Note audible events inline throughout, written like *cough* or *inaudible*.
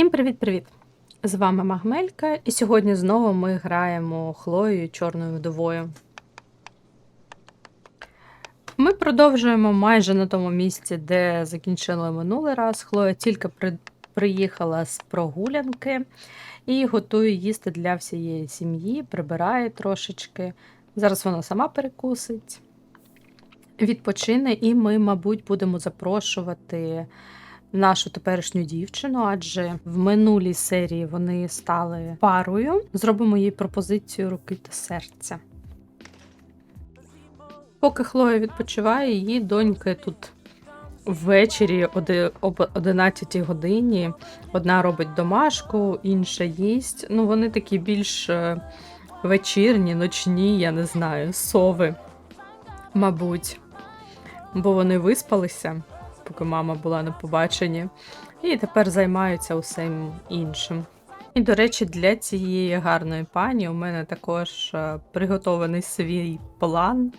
Всім привіт-привіт! З вами Магмелька, і сьогодні знову ми граємо Хлоєю Чорною вдовою. Ми продовжуємо майже на тому місці, де закінчили минулий раз. Хлоя тільки при... приїхала з прогулянки і готує їсти для всієї сім'ї, прибирає трошечки. Зараз вона сама перекусить, відпочине, і ми, мабуть, будемо запрошувати нашу теперішню дівчину, адже в минулій серії вони стали парою. Зробимо їй пропозицію руки та серця. Поки Хлоя відпочиває, її доньки тут ввечері об 11 годині. Одна робить домашку, інша їсть. Ну, вони такі більш е, вечірні, ночні, я не знаю, сови, мабуть. Бо вони виспалися поки мама була на побаченні, і тепер займаються усім іншим. І, до речі, для цієї гарної пані у мене також е, приготований свій план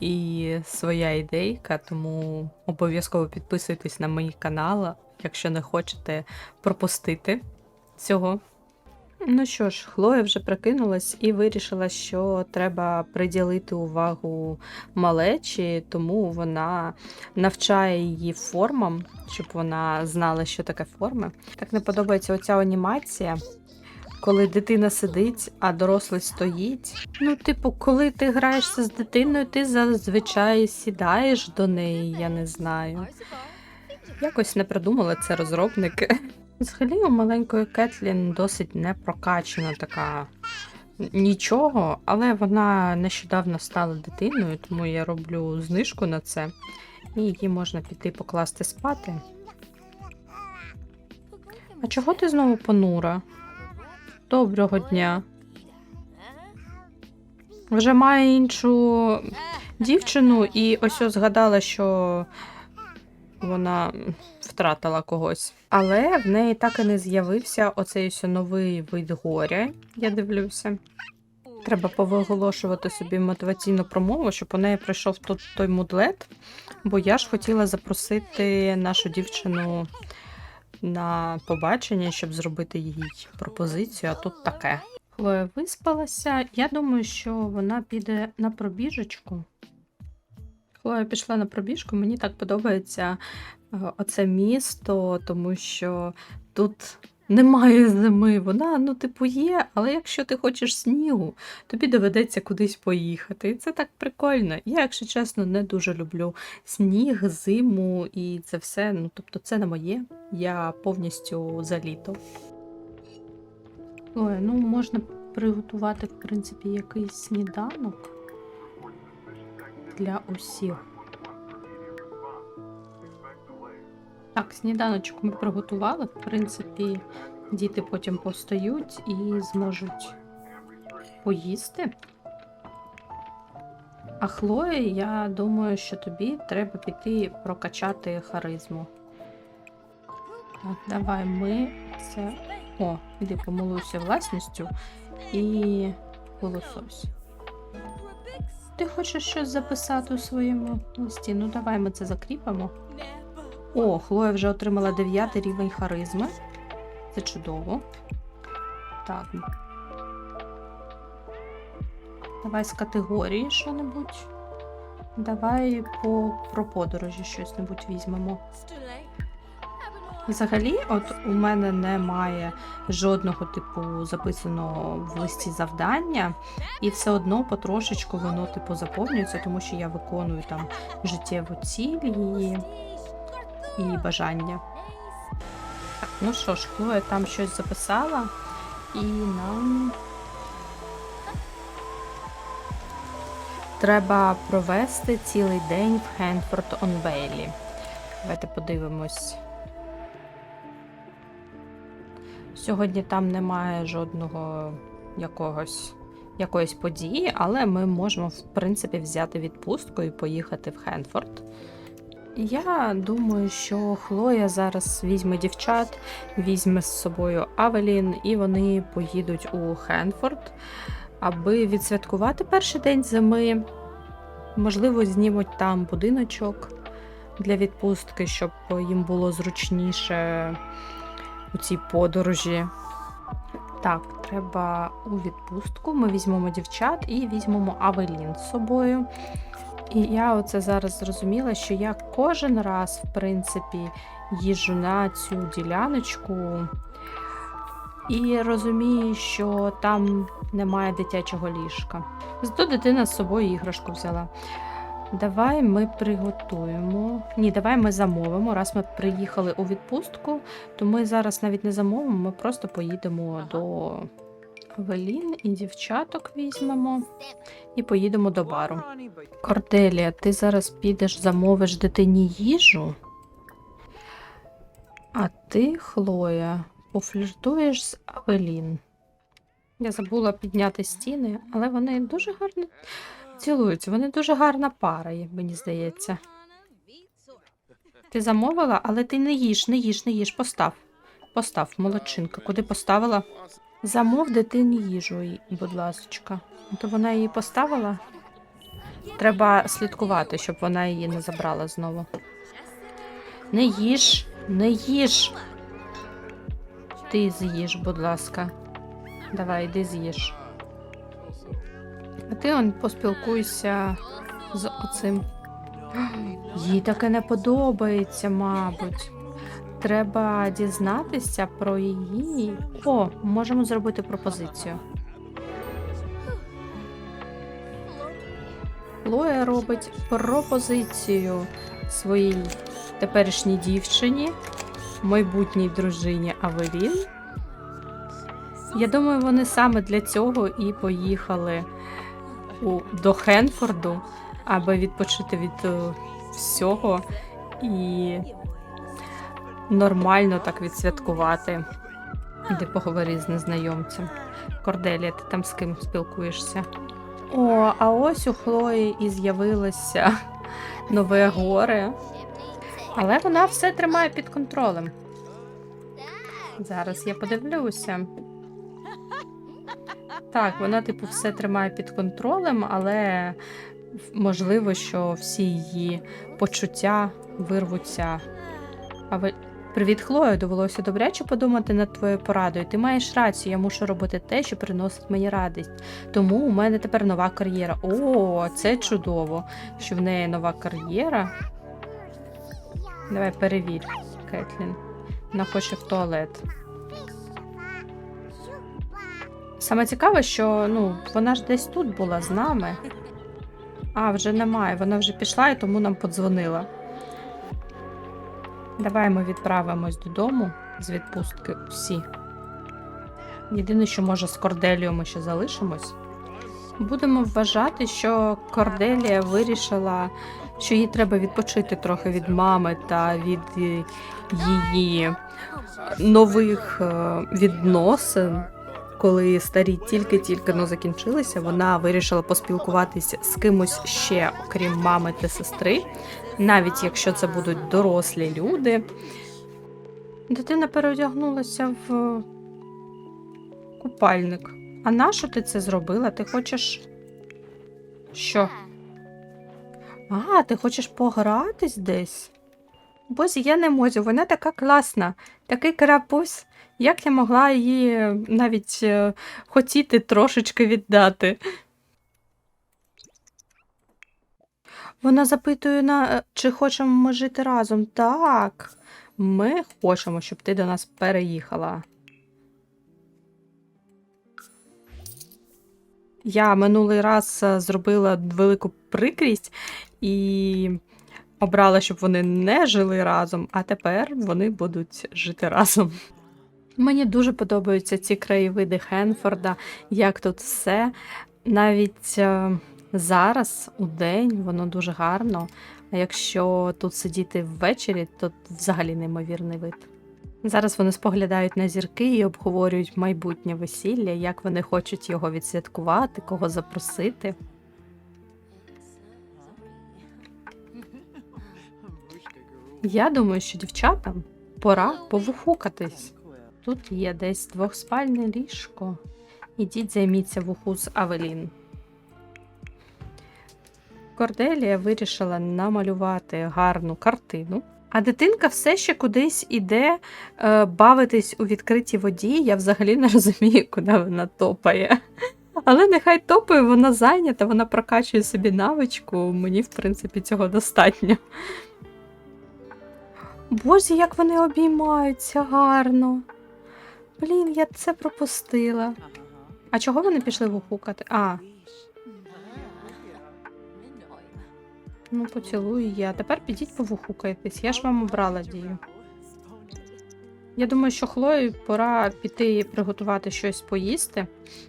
і своя ідейка, тому обов'язково підписуйтесь на мій канал, якщо не хочете пропустити цього. Ну що ж, Хлоя вже прокинулась і вирішила, що треба приділити увагу малечі, тому вона навчає її формам, щоб вона знала, що таке форми. Так не подобається оця анімація, коли дитина сидить, а дорослий стоїть. Ну, типу, коли ти граєшся з дитиною, ти зазвичай сідаєш до неї, я не знаю. Якось не придумали це розробники. Взагалі у маленької Кетлін досить непрокачена така нічого, але вона нещодавно стала дитиною, тому я роблю знижку на це. І її можна піти покласти спати. А чого ти знову понура? Доброго дня. Вже має іншу дівчину, і ось ось згадала, що вона втратила когось. Але в неї так і не з'явився оцей ось новий вид горя, я дивлюся. Треба повиголошувати собі мотиваційну промову, щоб у неї прийшов тут той мудлет. Бо я ж хотіла запросити нашу дівчину на побачення, щоб зробити їй пропозицію, а тут таке. Хлоя виспалася. Я думаю, що вона піде на пробіжечку. Хлоя пішла на пробіжку. Мені так подобається е, оце місто, тому що тут немає зими. Вона, ну, типу, є, але якщо ти хочеш снігу, тобі доведеться кудись поїхати. І це так прикольно. Я, якщо чесно, не дуже люблю сніг, зиму і це все. Ну, тобто, це не моє. Я повністю за літо. Ой, ну можна приготувати, в принципі, якийсь сніданок для усіх. Так, сніданочок ми приготували. В принципі, діти потім постають і зможуть поїсти. А Хлоя, я думаю, що тобі треба піти прокачати харизму. Так, давай ми це. О, іди помилуйся власністю і голосось. Ти хочеш щось записати у своєму листі? Ну, давай ми це закріпимо. О, Хлоя вже отримала 9 рівень харизми. Це чудово. Так. Давай з категорії що-небудь. Давай по про подорожі щось-небудь візьмемо. Взагалі, от у мене немає жодного типу записаного в листі завдання, і все одно потрошечку воно типу заповнюється, тому що я виконую там життєву ціль і, бажання. Так, ну що ж, Хлоя там щось записала, і нам треба провести цілий день в Хендфорд он Вейлі. Давайте подивимось. Сьогодні там немає жодного якогось якоїсь події, але ми можемо, в принципі, взяти відпустку і поїхати в Хенфорд. Я думаю, що Хлоя зараз візьме дівчат, візьме з собою Авелін, і вони поїдуть у Хенфорд, аби відсвяткувати перший день зими. Можливо, знімуть там будиночок для відпустки, щоб їм було зручніше у цій подорожі. Так, треба у відпустку. Ми візьмемо дівчат і візьмемо Авелін з собою. І я оце зараз зрозуміла, що я кожен раз, в принципі, їжджу на цю діляночку і розумію, що там немає дитячого ліжка. Зато дитина з собою іграшку взяла. Давай ми приготуємо. Ні, давай ми замовимо. Раз ми приїхали у відпустку, то ми зараз навіть не замовимо, ми просто поїдемо до Авелін і дівчаток візьмемо і поїдемо до бару. Корделія, ти зараз підеш замовиш дитині їжу, а ти, Хлоя, пофліртуєш з Авелін. Я забула підняти стіни, але вони дуже гарно цілуються. Вони дуже гарна пара, мені здається. Ти замовила, але ти не їж, не їж, не їж. Постав. Постав, молодчинка. Куди поставила? Замов дитині їжу, будь ласочка. То вона її поставила. Треба слідкувати, щоб вона її не забрала знову. Не їж, не їж. Ти з'їж, будь ласка. Давай, йди з'їж. А ти он поспілкуйся з оцим. Їй таке не подобається, мабуть. Треба дізнатися про її. О, можемо зробити пропозицію. Лоя робить пропозицію своїй теперішній дівчині, майбутній дружині Авелін. Я думаю, вони саме для цього і поїхали у, до Хенфорду, аби відпочити від е, всього і нормально так відсвяткувати. Іди поговори з незнайомцем. Корделія, ти там з ким спілкуєшся? О, а ось у Хлої і з'явилося *laughs* нове горе. Але вона все тримає під контролем. Зараз я подивлюся. Так, вона, типу, все тримає під контролем, але можливо, що всі її почуття вирвуться. А ви. Привіт, Хлоя, довелося добряче подумати над твоєю порадою. Ти маєш рацію, я мушу робити те, що приносить мені радість. Тому у мене тепер нова кар'єра. О, це чудово, що в неї нова кар'єра. Давай перевір, Кетлін. Вона хоче в туалет. Саме цікаве, що ну, вона ж десь тут була з нами. А, вже немає. Вона вже пішла і тому нам подзвонила. Давай ми відправимось додому з відпустки всі. Єдине, що може з Корделією ми ще залишимось. Будемо вважати, що Корделія вирішила, що їй треба відпочити трохи від мами та від е, її нових е, відносин. Коли старі тільки-тільки но закінчилися, вона вирішила поспілкуватися з кимось ще, окрім мами та сестри, навіть якщо це будуть дорослі люди. Дитина переодягнулася в купальник. А нащо ти це зробила? Ти хочеш. Що? А, ти хочеш погратись десь? Бозі, я не можу, вона така класна, такий карапусь. Як я могла її навіть е, хотіти трошечки віддати? Вона запитує, на, чи хочемо ми жити разом. Так, ми хочемо, щоб ти до нас переїхала. Я минулий раз е, зробила велику прикрість і обрала, щоб вони не жили разом, а тепер вони будуть жити разом. Мені дуже подобаються ці краєвиди Хенфорда, як тут все. Навіть е, зараз, у день, воно дуже гарно. А якщо тут сидіти ввечері, то взагалі неймовірний вид. Зараз вони споглядають на зірки і обговорюють майбутнє весілля, як вони хочуть його відсвяткувати, кого запросити. Я думаю, що дівчатам пора повухукатись. Тут є десь двохспальне ліжко. Ідіть займіться вуху з Авелін. Корделія вирішила намалювати гарну картину, А дитинка все ще кудись іде е, бавитись у відкритій воді. Я взагалі не розумію, куди вона топає. Але нехай топає, вона зайнята, вона прокачує собі навичку. Мені, в принципі, цього достатньо. Боже, як вони обіймаються гарно. Блін, я це пропустила. А чого вони пішли вухукати? А, ну поцілую я. Тепер підіть повухукайтесь. Я ж вам обрала дію. Я думаю, що Хлої пора піти приготувати щось поїсти.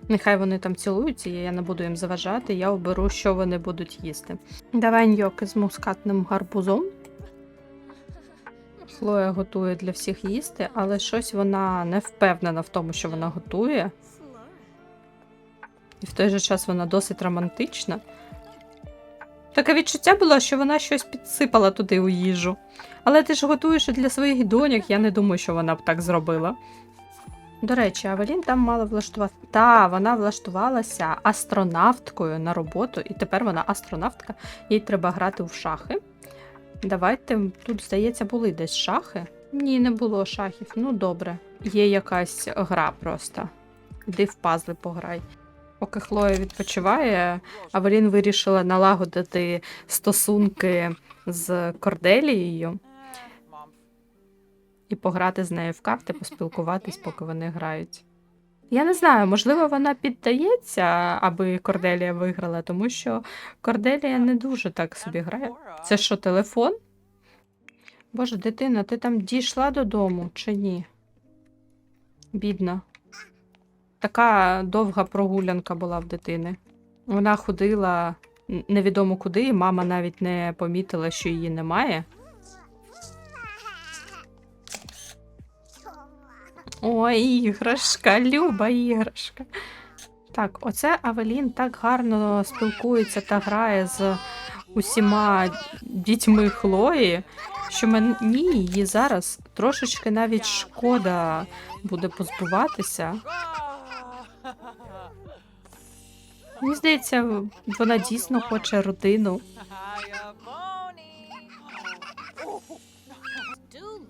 Нехай вони там цілуються, я не буду їм заважати, я оберу, що вони будуть їсти. Давай ньоки з мускатним гарбузом. Хлоя готує для всіх їсти, але щось вона не впевнена в тому, що вона готує. І в той же час вона досить романтична. Таке відчуття було, що вона щось підсипала туди у їжу. Але ти ж готуєш і для своїх доньок, я не думаю, що вона б так зробила. До речі, Авелін там мала влаштувати. Та, вона влаштувалася астронавткою на роботу, і тепер вона астронавтка, їй треба грати в шахи. Давайте тут, здається, були десь шахи. Ні, не було шахів. Ну добре. Є якась гра просто. Іди в пазли пограй. Поки Хлоя відпочиває, Авелін вирішила налагодити стосунки з Корделією і пограти з нею в карти, поспілкуватись, поки вони грають. Я не знаю, можливо, вона піддається, аби Корделія виграла, тому що Корделія не дуже так собі грає. Це що, телефон? Боже, дитина, ти там дійшла додому чи ні? Бідна. Така довга прогулянка була в дитини. Вона ходила невідомо куди, і мама навіть не помітила, що її немає. Ой, іграшка, люба іграшка. Так, оце Авелін так гарно спілкується та грає з усіма дітьми Хлої, що мені її зараз трошечки навіть шкода буде позбуватися. Мені здається, вона дійсно хоче родину.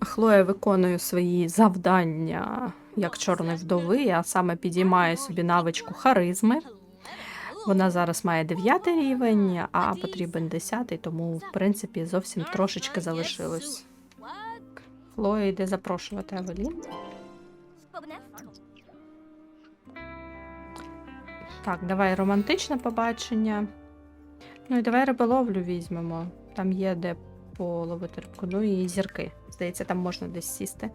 Хлоя виконує свої завдання як чорної вдови, а саме підіймає собі навичку харизми. Вона зараз має 9 рівень, а потрібен 10, тому в принципі зовсім трошечки залишилось. Хлоя йде запрошувати Авелін. Так, давай романтичне побачення. Ну і давай риболовлю візьмемо. Там є де половити рибку. Ну і зірки. Здається, там можна десь сісти.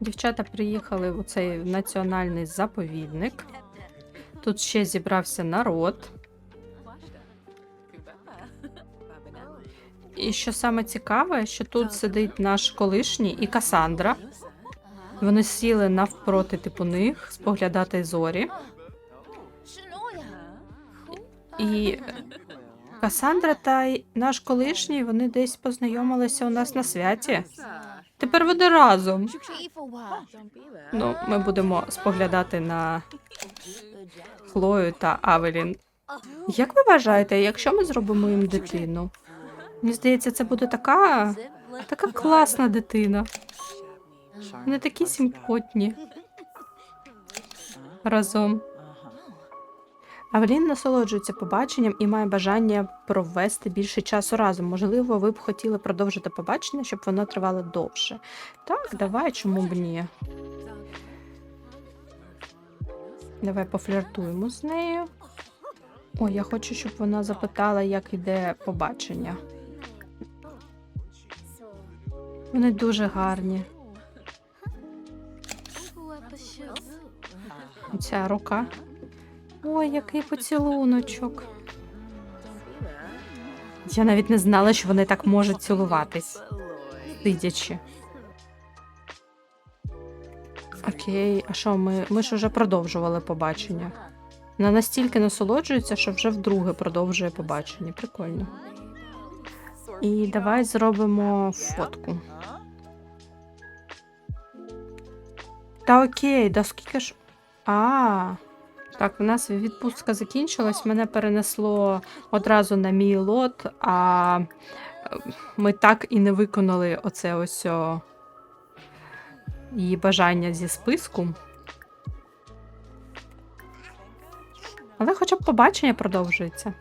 Дівчата приїхали в цей національний заповідник. Тут ще зібрався народ. І що саме цікаве, що тут сидить наш колишній і Касандра. Вони сіли навпроти типу них споглядати зорі. І Касандра та наш колишній вони десь познайомилися у нас на святі. Тепер вони разом. Ну, ми будемо споглядати на Хлою та Авелін. Як ви вважаєте, якщо ми зробимо їм дитину? Мені здається, це буде така, така класна дитина. Вони такі симпотні разом. Авелін насолоджується побаченням і має бажання провести більше часу разом. Можливо, ви б хотіли продовжити побачення, щоб воно тривало довше. Так, давай, чому б ні? Давай пофліртуємо з нею. О, я хочу, щоб вона запитала, як іде побачення. Вони дуже гарні. Ця рука. Ой, який поцілуночок. Я навіть не знала, що вони так можуть цілуватись, сидячи. Окей, а що, ми, ми ж уже продовжували побачення. Вона настільки насолоджується, що вже вдруге продовжує побачення. Прикольно. І давай зробимо фотку. Та окей, да скільки ж. А. Так, у нас відпустка закінчилась. Мене перенесло одразу на мій лот, а ми так і не виконали оце ось її бажання зі списку. Але хоча б побачення продовжується.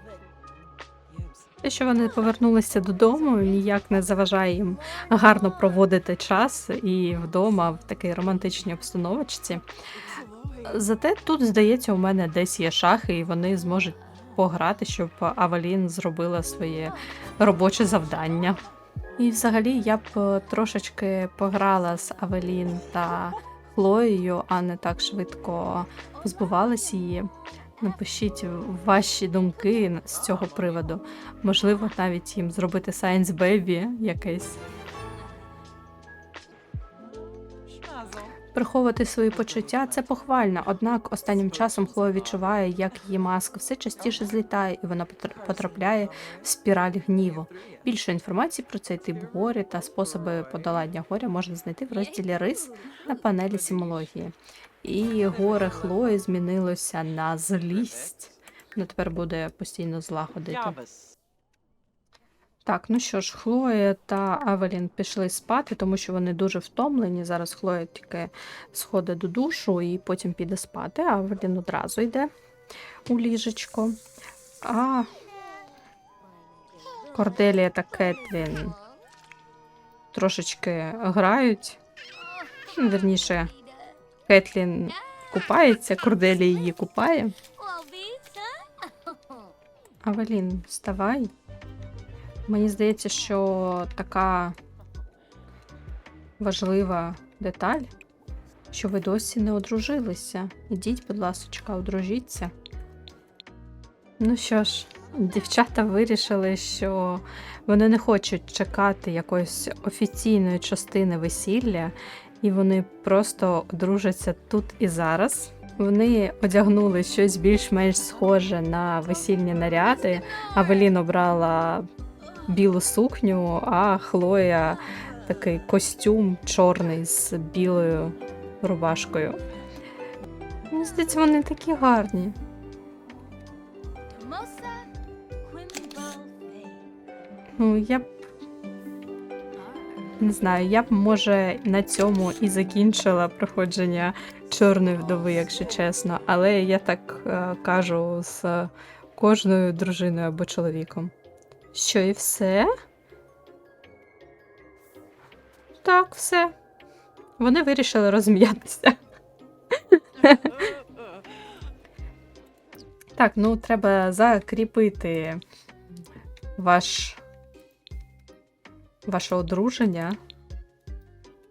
Те, що вони повернулися додому, ніяк не заважає їм гарно проводити час і вдома в такій романтичній обстановочці. Зате тут, здається, у мене десь є шахи, і вони зможуть пограти, щоб Авалін зробила своє робоче завдання. І взагалі я б е, трошечки пограла з Авелін та Хлоєю, а не так швидко позбувалась її. Напишіть ваші думки з цього приводу. Можливо, навіть їм зробити Science Baby якесь. Приховувати свої почуття це похвально, однак останнім часом Хлоя відчуває, як її маска все частіше злітає, і вона потр- потрапляє в спіраль гніву. Більше інформації про цей тип горя та способи подолання горя можна знайти в розділі рис на панелі симології. І горе Хлої змінилося на злість. Вона тепер буде постійно зла ходити. Так, ну що ж, Хлоя та Авелін пішли спати, тому що вони дуже втомлені. Зараз Хлоя тільки сходить до душу і потім піде спати, а Авелін одразу йде у ліжечко. А Корделія та Кетлін трошечки грають. Вірніше, Кетлін купається, Корделія її купає. Авелін, вставай. Мені здається, що така важлива деталь, що ви досі не одружилися. Ідіть, будь ласочка, одружіться. Ну що ж, дівчата вирішили, що вони не хочуть чекати якоїсь офіційної частини весілля, і вони просто одружаться тут і зараз. Вони одягнули щось більш-менш схоже на весільні наряди. Авелін обрала білу сукню, а Хлоя такий костюм чорний з білою рубашкою. Мені здається, вони такі гарні. Ну, я б не знаю, я б може на цьому і закінчила проходження чорної вдови, якщо чесно. Але я так е, кажу з кожною дружиною або чоловіком. Що і все? Так, все. Вони вирішили розм'ятися. *laughs* Так, ну треба закріпити ваш ваше одруження.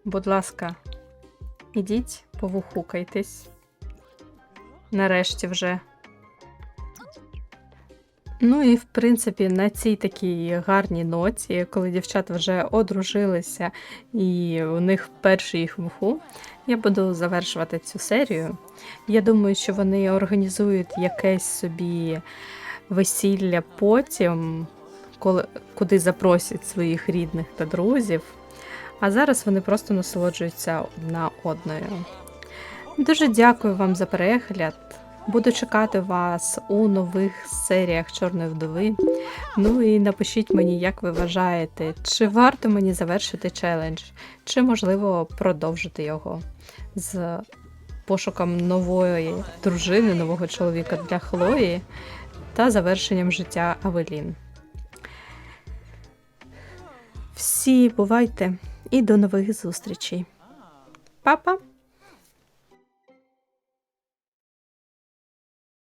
Будь ласка, ідіть, повухукайтесь. Нарешті вже. Ну і в принципі на цій такій гарній ноті, коли дівчата вже одружилися і у них перший їх вуху, я буду завершувати цю серію. Я думаю, що вони організують якесь собі весілля потім, коли, куди запросять своїх рідних та друзів. А зараз вони просто насолоджуються одна одною. Дуже дякую вам за перегляд. Буду чекати вас у нових серіях Чорної вдови. Ну і напишіть мені, як ви вважаєте, чи варто мені завершити челендж, чи можливо продовжити його з пошуком нової дружини, нового чоловіка для Хлої та завершенням життя Авелін. Всі бувайте і до нових зустрічей. Па-па!